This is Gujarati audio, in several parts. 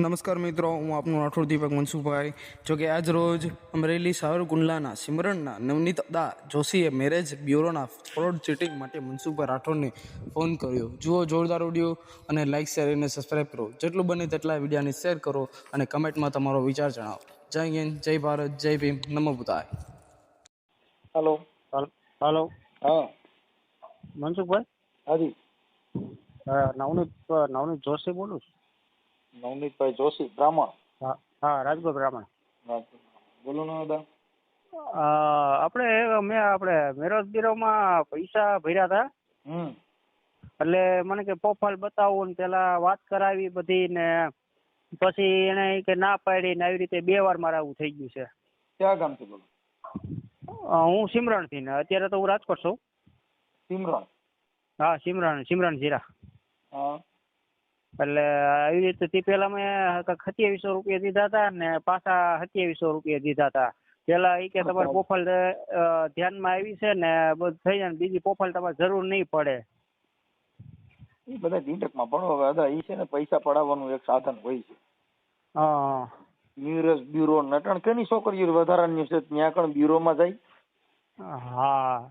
નમસ્કાર મિત્રો હું આપનું રાઠોડ દીપક મનસુખભાઈ. જો કે આજ રોજ અમરેલી સાવરકુંડલાના સિમરનના નવનીત દા જોશીએ મેરેજ બ્યુરોના ફ્રોડ ચીટિંગ માટે મનસુખભાઈ રાઠોડને ફોન કર્યો. જુઓ જોરદાર ઓડિયો અને લાઇક શેર અને સબસ્ક્રાઈબ કરો. જેટલું બને તેટલા વિડીયાને શેર કરો અને કમેન્ટમાં તમારો વિચાર જણાવો. જય હિન્દ જય ભારત જય ભીમ નમો બુધાય હલો હલો હા. મનસુખભાઈ? હાજી. નવનીત નવનીત જોશી બોલું છું. નવનીતભાઈ જોશી બ્રાહ્મણ? હા હા રાજગોર બ્રાહ્મણ. બોલો ને દાદા. આપણે મેં આપણે મેરોજ બ્યુરોમાં પૈસા ભર્યા હતા. એટલે મને કે પ્રોફાઇલ બતાવો ને પેલા વાત કરાવી બધી ને પછી એને કે ના પાડી ને આવી રીતે બે વાર મારે આવું થઈ ગયું છે. ક્યાં ગામથી બોલો? હું સિમરણથી ને અત્યારે તો હું રાજકોટ છું. સિમરણ. હા સિમરણ સિમરણ જીરા. હા. એટલે આવી રીતે તે પેલા મેં સત્યાવીસો રૂપિયા દીધા હતા ને પાછા સત્યાવીસો રૂપિયા દીધા હતા. પેલા એ કે તમારી પોફલ ધ્યાનમાં આવી છે ને બધું થઈ જાય બીજી પોફલ તમારે જરૂર નહીં પડે. એ બધા ઝીંડકમાં પડો હવે દાદા એ છે ને પૈસા પડાવવાનું એક સાધન હોય છે. હા. ન્યુરસ બ્યુરો નટણ. કેની છોકરીઓ વધારાની છે? ત્યાં કણ બ્યુરોમાં જાય? હા.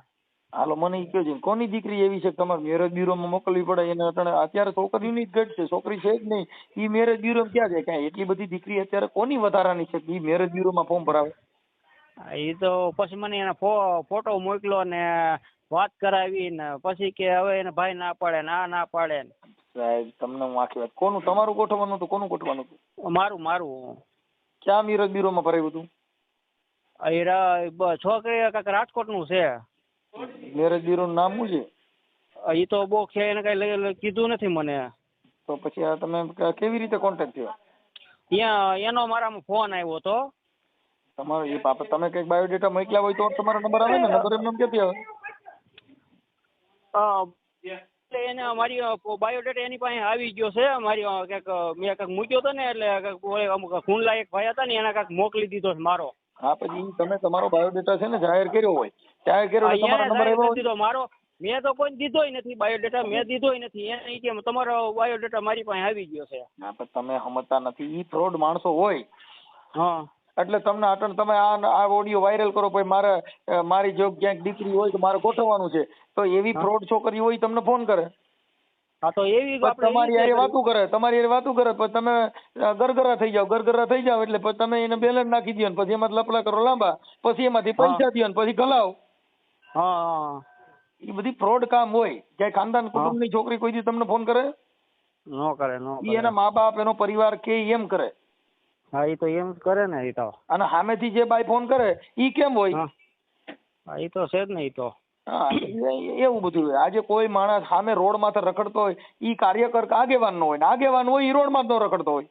હાલો મને ઈ કહો છે કોની દીકરી એવી છે તમારે મેરેજ બ્યુરોમાં મોકલવી પડે? એને અટાણે અત્યારે છોકરીની જ ઘટ છે છોકરી છે જ નહીં. ઈ મેરેજ બ્યુરો ક્યાં છે કાંઈ એટલી બધી દીકરી અત્યારે કોની વધારાની છે ઈ મેરેજ બ્યુરોમાં ફોર્મ ભરાવે? એ તો પછી મને એના ફોટો મોકલો ને વાત કરાવી ને પછી કે હવે એને ભાઈ ના પાડે ને આ ના પાડે ને. સાહેબ તમને હું આખી વાત કોનું? તમારું ગોઠવવાનું હતું કોનું ગોઠવવાનું હતું? મારું મારું. ક્યાં મેરેજ બ્યુરોમાં ભરાયું હતું? એ છોકરી કાંઈક રાજકોટનું છે. મેરેજ બ્યુરોનું નામ શું છે? એ તો બહુ છે એને કઈ કીધું નથી મને. તો પછી આ તમે કેવી રીતે કોન્ટેક્ટ થયો? ત્યાં એનો મારામાં ફોન આવ્યો હતો. તમારો એ બાપા તમે કંઈક બાયોડેટા મોકલ્યા હોય તો તમારો નંબર આવે ને? નંબર એમને એમ ક્યાંથી આવે? એટલે એને મારી બાયોડેટા એની પાસે આવી ગયો છે. મારી અ, ક્યાંક મેં કાંઈક મૂક્યો હતો ને એટલે કાંઈક અમુક ખૂનલા એક ભાઈ હતા ને એને કાંઈક મોકલી દીધો છે મારો. હા પછી તમે તમારો બાયોડેટા છે ને જાહેર કર્યો હોય જાહેર કર્યો તમારો નંબર આવ્યો હોય મારો મેં તો કોઈ દીધોય નથી બાયોડેટા મેં દીધોય નથી. એને કે તમારો બાયોડેટા મારી પાસે આવી ગયો છે. હા પણ તમે સમજતા નથી ઈ ફ્રોડ માણસો હોય. હા. એટલે તમને અટણ તમે આ આ ઓડિયો વાયરલ કરો પછી મારે મારી જો ક્યાંક દીકરી હોય તો મારે ગોઠવવાનું છે. તો એવી ફ્રોડ છોકરી હોય તમને ફોન કરે. હા તો એવી તમારી યારે વાતું કરે તમારી યારે વાતું કરે પછી તમે ગરગરા થઈ જાવ ગરગરા થઈ જાવ એટલે પછી તમે એને બેલેન્સ નાખી દો પછી એમાં લપડા કરો લાંબા પછી એમાંથી. પૈસા દો પછી ગલાવ. હા એ બધી ફ્રોડ કામ હોય. ક્યાંય ખાનદાન કુટુંબની છોકરી કોઈ દી તમને ફોન કરે? નો કરે નો ઈ એના મા બાપ એનો પરિવાર કે એમ કરે. હા એ તો એમ કરે ને એ તો. અને સામેથી જે બાઈ ફોન કરે ઈ કેમ હોય? હા. એ તો છે જ ને એ તો. હા એવું બધું હોય. આજે કોઈ માણસ સામે રોડ માથે રખડતો હોય ઈ કાર્યકર આગેવાન નો હોય ને આગેવાન હોય ઈ રોડમાં નો રખડતો હોય.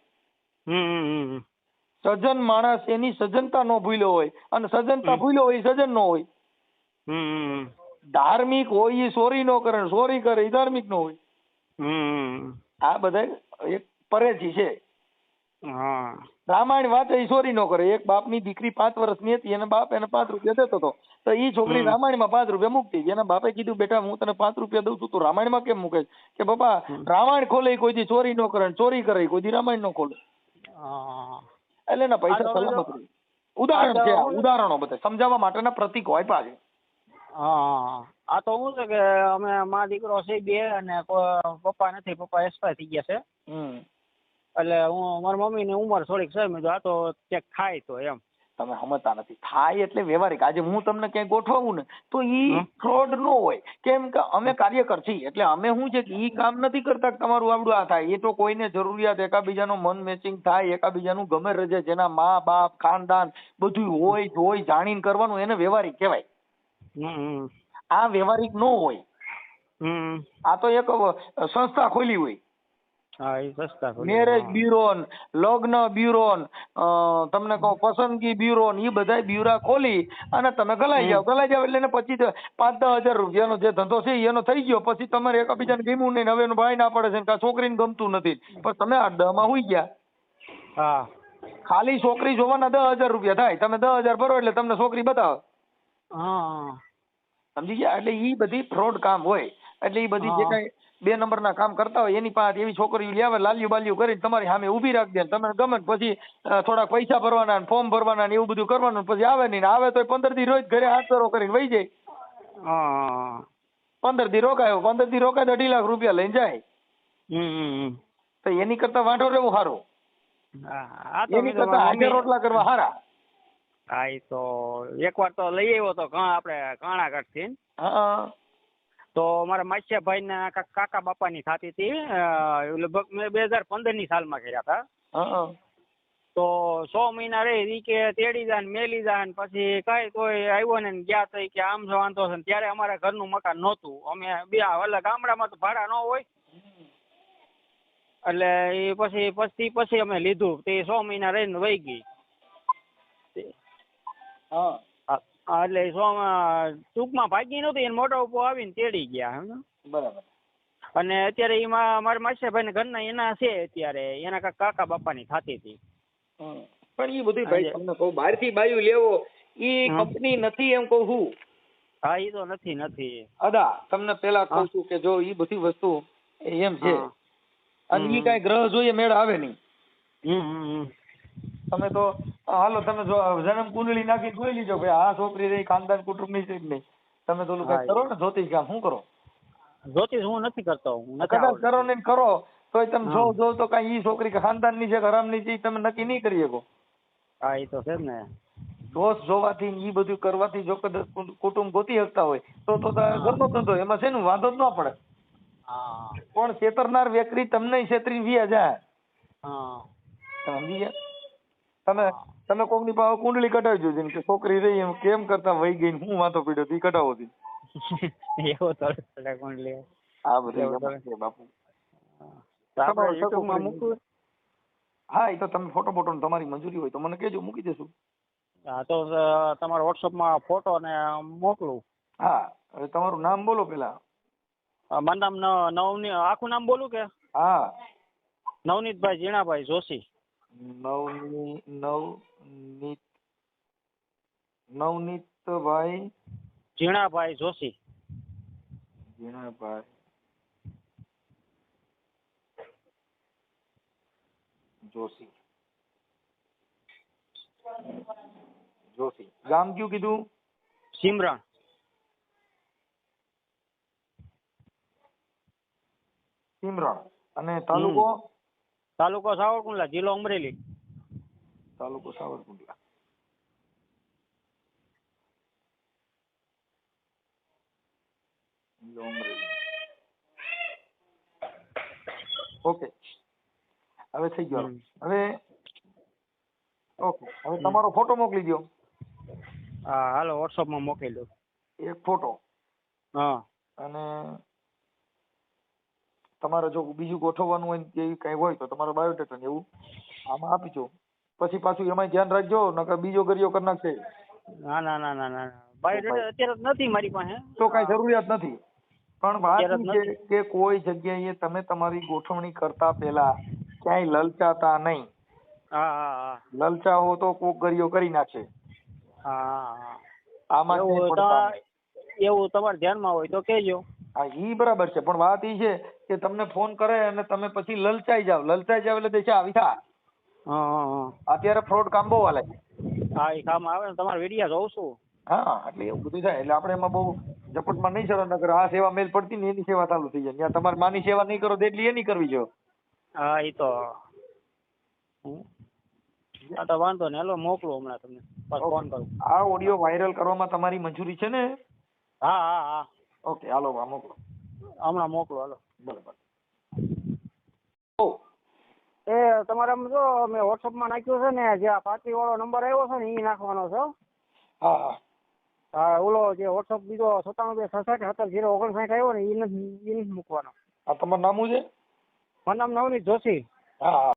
સજ્જન માણસ એની સજનતા નો ભૂલ્યો હોય અને સજનતા ભૂલ્યો હોય સજન નો હોય. ધાર્મિક હોય ઈ ચોરી નો કરે સોરી ચોરી કરે એ ધાર્મિક નો હોય. હમ આ બધા એક પરેજી છે. હા. રામાયણ વાંચે એ ચોરી નો કરે. એક બાપની દીકરી પાંચ વર્ષની હતી એને બાપ એને પાંચ રૂપિયા દેતો હતો. તો એ છોકરી રામાયણ રામાયણમાં પાંચ રૂપિયા મૂકતી. એના બાપે કીધું બેટા હું તને પાંચ રૂપિયા દઉં છું તું રામાયણમાં કેમ મૂકે છે?" કે બાપા રામાયણ ખોલે કોઈ દી ચોરી નો કરે ચોરી કરે કોઈ દી રામાયણ નો ખોલે. એટલે એના પૈસા સલામત રહે. ઉદાહરણ છે ઉદાહરણો બધા. સમજાવવા માટેના પ્રતીકો આપ્યા છે. હા. આ તો હું છે કે અમે મા દીકરો છે બે અને પપ્પા નથી પપ્પા એક્સપાયર થઈ ગયા છે. એટલે હું મારી મમ્મીની ઉંમર થોડીક છે મેં આ તો ક્યાંક થાય તો એમ. તમે સમજતા નથી. થાય એટલે વ્યવહારિક. આજે હું તમને ક્યાંય ગોઠવું ને તો ઈ. ફ્રોડ નો હોય. કેમ કે અમે કાર્યકર છીએ એટલે અમે શું છે કે ઈ કામ નથી કરતા તમારું આવડું આ થાય. એ તો કોઈને જરૂરિયાત એકાબીજાનું મન મેચિંગ થાય એકાબીજાનું ગમે રજે જેના મા બાપ ખાનદાન બધું હોય જોઈ જાણીને કરવાનું એને વ્યવહારિક કહેવાય. આ વ્યવહારિક નો હોય. આ તો એક સંસ્થા ખોલી હોય. હા એ સસ્તા મેરેજ હા. બ્યુરો લગ્ન બ્યુરો તમને કહું પસંદગી બ્યુરો એ બધા બ્યુરા ખોલી અને તમે ગલાઈ જાવ ગલાઈ જાવ એટલે પછી પાંચ દસ હજાર રૂપિયાનો જે ધંધો છે એનો થઈ ગયો. પછી તમારે એકબીજાને ગમ્યું નહીં ને હવે એનો ભાઈ ના પડે છે કાં છોકરીને ગમતું નથી. પણ તમે આઠ દહમાં હોઈ ગયા. હા. ખાલી છોકરી જોવાના દસ હજાર રૂપિયા થાય. તમે દસ હજાર ભરો એટલે તમને છોકરી બતાવે. હા સમજી ગયા? એટલે ઈ બધી ફ્રોડ કામ હોય. એટલે એ બધી જે કઈ બે નંબરના કામ કરતા હોય એની પાસે એવી છોકરીઓ લેવે લાલ્યું બાલ્યું કરીને તમારી સામે ઊભી રાખી દે તમે ગમે પછી થોડાક પૈસા ભરવાના ફોર્મ ભરવાના ને એવું બધું કરવાનું પછી આવે નહીં આવે તો પંદર દી રોજ ઘરે હાથ કરો કરીને વહી જાય. પંદર દી રોકાયો પંદર દી રોકાય તો અઢી લાખ રૂપિયા લઈને જાય. તો એની કરતા વાંઢો રહેવું સારું એની કરતા હાજર રોટલા કરવા સારા હા એ તો એકવાર તો લઈ આવ્યો તો આપણે કાણાગઢથી હા. તો મારા માસિયાભાઈ ના કાકા બાપાની થતી હતી. લગભગ મેં બે હજાર પંદરની સાલમાં કર્યા હતા. તો સો મહિના રહી ઈ કે તેડી જાય ને મેલી જાય ને પછી કઈ કોઈ આવ્યો ને ગયા થઈ કે આમ જો વાંધો છે ત્યારે અમારા ઘરનું મકાન નહોતું. અમે બે ઓલા ગામડામાં તો ભાડા ન હોય. એટલે એ પછી પછી પછી અમે લીધું. તે સો મહિના રહીને વહી ગઈ. હા, એટલે સોંગ ટૂંકમાં ભાગી નહોતી એને મોટા ઉપર આવીને તેડી ગયા બરાબર. અને અત્યારે એમાં મારા માસિયાભાઈ ઘરના એના છે અત્યારે એના કાકા બાપાની થતી હતી. પણ એ બધું ભાઈ તમને કહું બહારથી બાયું લેવો એ કંપની નથી એમ કહું હું. હા એ તો નથી નથી. અદા તમને પેલા કહું છું કે જો એ બધી વસ્તુ એમ છે. અને એ. કાંઈ ગ્રહ જોઈએ મેળ આવે નહીં. તમે તો હાલો તમે જો જન્મ કુંડળી નાખી જોઈ લીજો ભાઈ. આ છોકરી રહી ખાનદાન કુટુંબની છે નહીં તમે તો ઓલું હા, કરો ને જ્યોતિષ કામ શું કરો? જ્યોતિષ હું નથી કરતો હું કદાચ કરો ને કરો તો તમે જો જોવ તો કઈ ઈ છોકરી ખાનદાનની છે કે હરામની છે તમે નક્કી નહીં કરી શકો. હા એ તો છે જ ને. દોષ જોવાથી ને ઈ બધું કરવાથી જો કદાચ કુટુંબ ગોતી શકતા હોય તો તો ઘરનો ધંધો એમાં છે ને વાંધો જ ન પડે. હા. પણ છેતરનાર વ્યક્તિ તમને છેતરી વ્યા જાય. હા. તમે સમજી ગયા તમે તમે કોકની પાસે કુંડલી કઢાવી જોજો કે છોકરી રહી એમ કેમ કરતા વહી ગઈ હું વાંધો પીડ્યો તી કટાવો તી. એવો તો કુંડલી આ બધું બાપુ. હા એ તો તમે ફોટો ફોટો તમારી મંજૂરી હોય તો મને કેજો મૂકી દેશું. હા તો તમારા વોટ્સઅપમાં માં ફોટો ને મોકલું. હા હવે તમારું નામ બોલો પેલા. મારું નામ નવની આખું નામ બોલું કે? હા. નવનીતભાઈ જીણાભાઈ જોશી. નવની નવનીત નવનીતભાઈ ઝીણાભાઈ જોશી. ઝીણાભાઈ જોશી. જોશી. ગામ કયું કીધું? સિમરણ. સિમરણ. અને તાલુકો? તાલુકો સાવરકુંડલા જિલ્લો અમરેલી. તાલુકો સાવરકુંડલા. ઓકે. હવે થઈ ગયો. હવે ઓકે. હવે તમારો ફોટો મોકલી દો હા હાલો વોટ્સઅપમાં મોકલી દો એક ફોટો. હા. અને તમારે જો બીજું ગોઠવવાનું હોય કે કઈ હોય તો તમારો બાયોડેટા ને એવું આમાં આપીજો પછી પાછું એમાંય ધ્યાન રાખજો નકર બીજો ગરિયો કરી નાખશે. ના ના ના ના ના બાયોડેટા અત્યારે નથી મારી પાસે. તો કઈ જરૂરિયાત નથી. પણ વાત છે કે કોઈ જગ્યાએ તમે તમારી ગોઠવણી કરતા પહેલા ક્યાંય લલચાતા નહીં. હા હા તો કોક ગરિયો કરી નાખશે આમાં એવું. એવું તમારે ધ્યાનમાં હોય તો કહેજો. હા ઈ બરાબર છે પણ વાત ઈ છે કે તમને ફોન કરે અને તમે પછી લલચાઈ જાવ લલચાઈ જાવ એટલે દેશે આવી થા અત્યારે ફ્રોડ કામ બહુ હાલે હા એ કામ આવે ને તમારા વિડીયા જોઉં છું. હા એટલે એવું બધું થાય. એટલે આપણે એમાં બહુ ઝપટમાં નહીં ચડો નકર આ સેવા મેલ પડતી ને એની સેવા ચાલુ થઈ જાય. ત્યાં તમારે માની સેવા નહીં કરો તો એટલી નહીં કરવી જો હા એ તો. હા તો વાંધો ને હેલો મોકલું હમણાં તમને. ફોન કરું. આ ઓડિયો વાયરલ કરવામાં તમારી મંજૂરી છે ને? હા હા હા. ઓકે હાલો મોકલો. હમણાં મોકલો હાલો. બરાબર. એ તમારે જો મેં વોટ્સઅપમાં નાખ્યું છે ને જે આ પાર્ટી વાળો નંબર આવ્યો છે ને એ નાખવાનો છે હા. હા હા. ઓલો જે વોટ્સઅપ બીજો સત્તાણું બે સડસઠ સત્તર જીરો ઓગણસાઠ આવ્યો ને એ નથી એ નથી મૂકવાનો. આ તમારું નામું છે? મારું નામ નવનીત જોશી. હા હા.